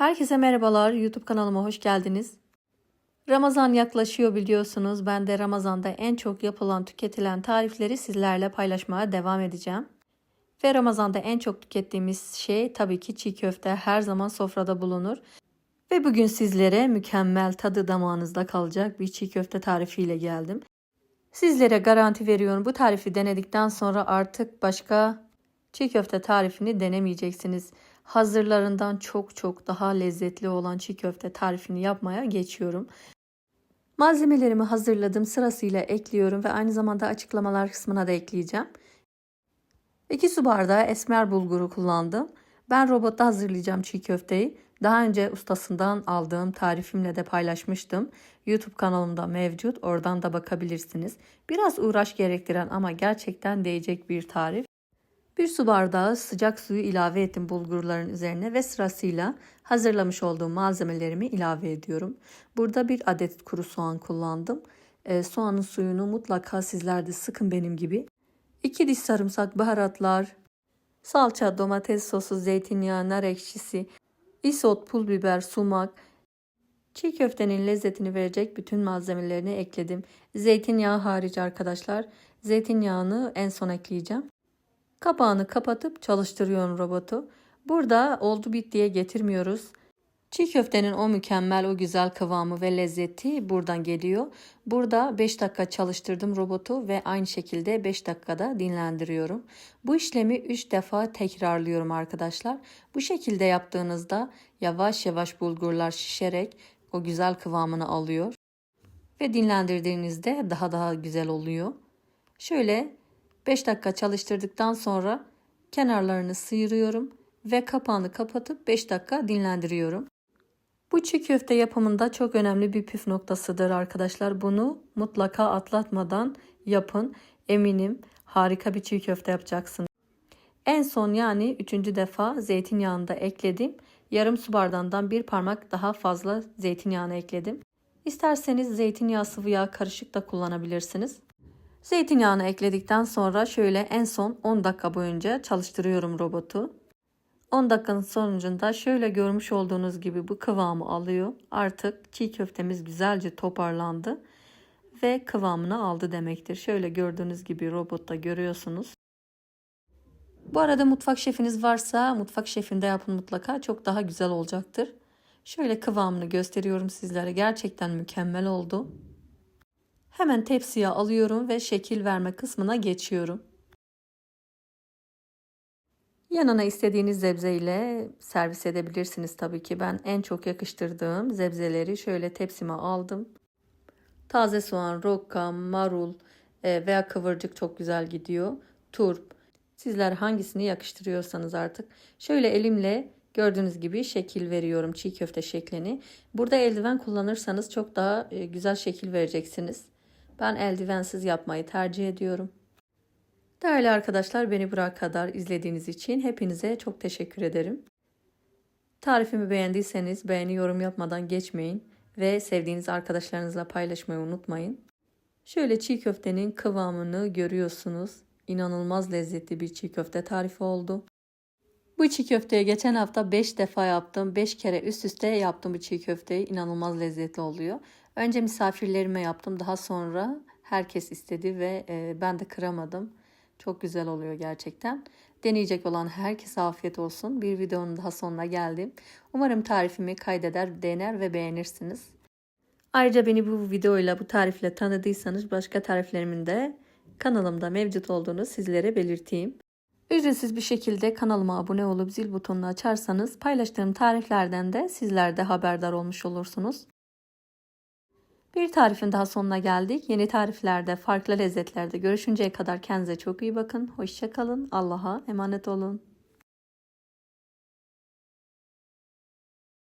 Herkese merhabalar. YouTube kanalıma hoş geldiniz. Ramazan yaklaşıyor biliyorsunuz. Ben de Ramazan'da en çok yapılan, tüketilen tarifleri sizlerle paylaşmaya devam edeceğim. Ve Ramazan'da en çok tükettiğimiz şey tabii ki çiğ köfte her zaman sofrada bulunur. Ve bugün sizlere mükemmel tadı damağınızda kalacak bir çiğ köfte tarifiyle geldim. Sizlere garanti veriyorum bu tarifi denedikten sonra artık başka çiğ köfte tarifini denemeyeceksiniz. Hazırlarından çok çok daha lezzetli olan çiğ köfte tarifini yapmaya geçiyorum. Malzemelerimi hazırladım sırasıyla ekliyorum ve aynı zamanda açıklamalar kısmına da ekleyeceğim. 2 su bardağı esmer bulguru kullandım. Ben robotta hazırlayacağım çiğ köfteyi. Daha önce ustasından aldığım tarifimle de paylaşmıştım. YouTube kanalımda mevcut. Oradan da bakabilirsiniz. Biraz uğraş gerektiren ama gerçekten değecek bir tarif. Bir su bardağı sıcak suyu ilave ettim bulgurların üzerine ve sırasıyla hazırlamış olduğum malzemelerimi ilave ediyorum. Burada bir adet kuru soğan kullandım. E, soğanın suyunu mutlaka sizler de sıkın benim gibi. 2 diş sarımsak, baharatlar, salça, domates sosu, zeytinyağı, nar ekşisi, isot, pul biber, sumak, çiğ köftenin lezzetini verecek bütün malzemelerini ekledim. Zeytinyağı hariç arkadaşlar. Zeytinyağını en son ekleyeceğim. Kapağını kapatıp çalıştırıyorum robotu. Burada oldu bittiye getirmiyoruz. Çiğ köftenin o mükemmel, o güzel kıvamı ve lezzeti buradan geliyor. Burada 5 dakika çalıştırdım robotu ve aynı şekilde 5 dakikada dinlendiriyorum. Bu işlemi 3 defa tekrarlıyorum arkadaşlar. Bu şekilde yaptığınızda yavaş yavaş bulgurlar şişerek o güzel kıvamını alıyor. Ve dinlendirdiğinizde daha daha güzel oluyor. Şöyle 5 dakika çalıştırdıktan sonra kenarlarını sıyırıyorum ve kapağını kapatıp 5 dakika dinlendiriyorum. Bu çiğ köfte yapımında çok önemli bir püf noktasıdır arkadaşlar. Bunu mutlaka atlatmadan yapın. Eminim harika bir çiğ köfte yapacaksınız. En son yani üçüncü defa zeytinyağını da ekledim. Yarım su bardağından bir parmak daha fazla zeytinyağını ekledim. İsterseniz zeytinyağı sıvı yağ karışık da kullanabilirsiniz. Zeytinyağını ekledikten sonra şöyle en son 10 dakika boyunca çalıştırıyorum robotu. 10 dakikanın sonucunda şöyle görmüş olduğunuz gibi bu kıvamı alıyor. Artık çiğ köftemiz güzelce toparlandı ve kıvamını aldı demektir. Şöyle gördüğünüz gibi robotta görüyorsunuz. Bu arada mutfak şefiniz varsa mutfak şefinde yapın mutlaka çok daha güzel olacaktır. Şöyle kıvamını gösteriyorum sizlere. Gerçekten mükemmel oldu. Hemen tepsiye alıyorum ve şekil verme kısmına geçiyorum. Yanına istediğiniz zebze ile servis edebilirsiniz tabii ki. Ben en çok yakıştırdığım zebzeleri şöyle tepsime aldım. Taze soğan, rokka, marul e, veya kıvırcık çok güzel gidiyor. Turp. Sizler hangisini yakıştırıyorsanız artık. Şöyle elimle gördüğünüz gibi şekil veriyorum çiğ köfte şeklini. Burada eldiven kullanırsanız çok daha e, güzel şekil vereceksiniz. Ben eldivensiz yapmayı tercih ediyorum. Değerli arkadaşlar beni buraya kadar izlediğiniz için hepinize çok teşekkür ederim. Tarifimi beğendiyseniz beğeni yorum yapmadan geçmeyin ve sevdiğiniz arkadaşlarınızla paylaşmayı unutmayın. Şöyle çiğ köftenin kıvamını görüyorsunuz. İnanılmaz lezzetli bir çiğ köfte tarifi oldu. Bu çiğ köfteye geçen hafta 5 defa yaptım. 5 kere üst üste yaptım bu çiğ köfteyi. İnanılmaz lezzetli oluyor. Önce misafirlerime yaptım. Daha sonra herkes istedi ve ben de kıramadım. Çok güzel oluyor gerçekten. Deneyecek olan herkese afiyet olsun. Bir videonun daha sonuna geldim. Umarım tarifimi kaydeder, dener ve beğenirsiniz. Ayrıca beni bu videoyla, bu tarifle tanıdıysanız başka tariflerimin de kanalımda mevcut olduğunu sizlere belirteyim. Ücretsiz bir şekilde kanalıma abone olup zil butonunu açarsanız paylaştığım tariflerden de sizler de haberdar olmuş olursunuz. Bir tarifin daha sonuna geldik. Yeni tariflerde, farklı lezzetlerde görüşünceye kadar kendinize çok iyi bakın. Hoşçakalın. Allah'a emanet olun.